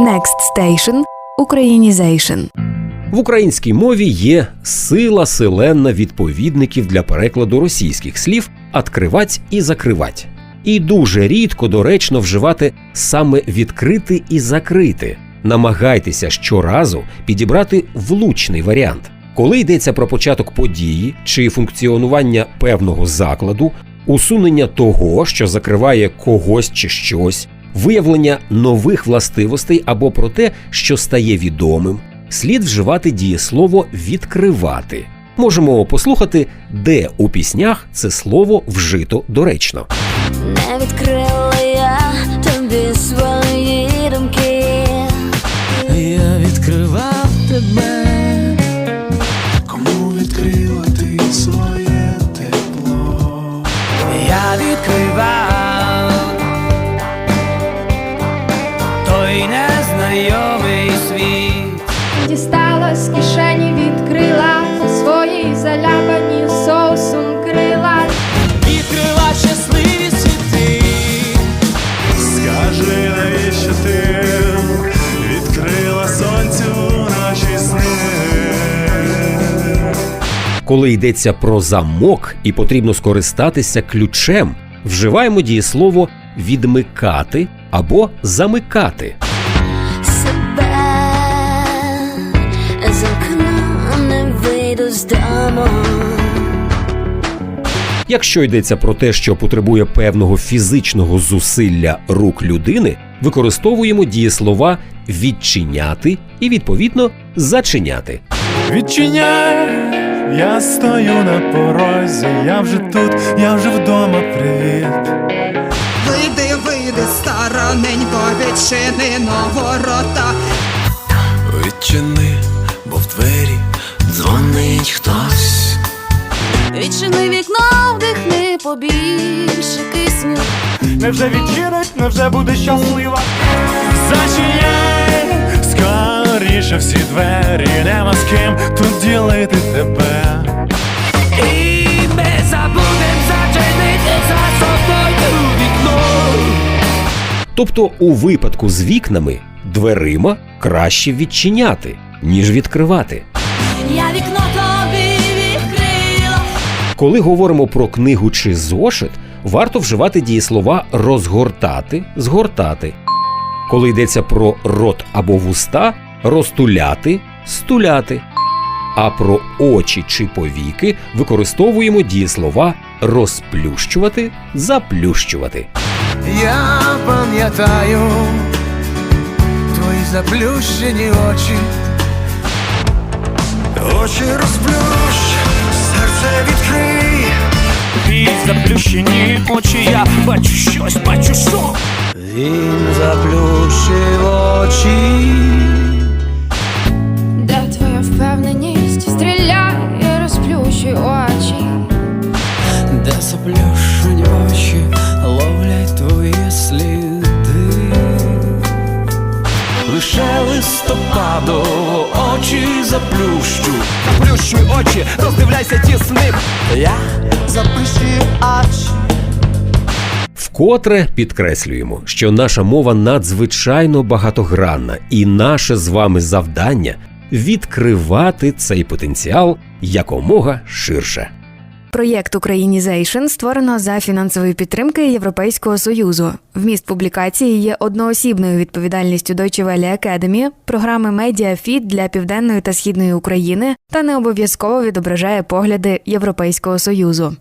Next Station – Українізейшн. В українській мові є сила селенна відповідників для перекладу російських слів «откривать» і закривать. І дуже рідко доречно вживати саме відкрити і закрити. Намагайтеся щоразу підібрати влучний варіант. Коли йдеться про початок події чи функціонування певного закладу, усунення того, що закриває когось чи щось, виявлення нових властивостей або про те, що стає відомим, слід вживати дієслово відкривати. Можемо послухати, де у піснях це слово вжито доречно. Не відкрила я тобі свої думки. Я відкривав тебе, Кому відкрила ти своє тепло? я відкривав незнайомий світ. Дістала з кишені, відкрила свої заляпані соусом крила. Відкрила щасливі світи. Скажи, навіщо ти відкрила сонцю наші сни? Коли йдеться про замок і потрібно скористатися ключем, вживаємо дієслово відмикати або замикати. Якщо йдеться про те, що потребує певного фізичного зусилля рук людини, використовуємо дієслова відчиняти і відповідно зачиняти. Відчиняй, я стою на порозі, я вже тут, я вже вдома, привіт. Вийди, вийди, староненько, відчини на ворота. Відчини, бо в двері дзвонить хтось. Відчини вдихни побільше кисню. Невже відчинить, невже буде щаслива? Зачиняй, скоріше всі двері, нема з ким тут ділити тебе. І ми забудем зачинити за собою вікно. Тобто, у випадку з вікнами дверима краще відчиняти, ніж відкривати. Коли говоримо про книгу чи зошит, варто вживати дієслова розгортати, згортати. Коли йдеться про рот або вуста, розтуляти, стуляти. А про очі чи повіки використовуємо дієслова розплющувати, заплющувати. Я пам'ятаю твої заплющені очі. Очі розплющ, заплющені очі, я бачу щось, бачу що. Він заплющив очі. Де твоя впевненість? Стріляй, і розплющуй очі. Де заплющені очі ловлять твої сліди. Лише листопадово очі заплющу. Заплющуй очі, роздивляйся ті сни. Я заплющую. Вкотре підкреслюємо, що наша мова надзвичайно багатогранна, і наше з вами завдання відкривати цей потенціал якомога ширше. Проєкт Українізейшн створено за фінансової підтримки Європейського союзу. Вміст публікації є одноосібною відповідальністю Deutsche Welle Academy, програми Медіафіт для південної та східної України та не обов'язково відображає погляди Європейського союзу.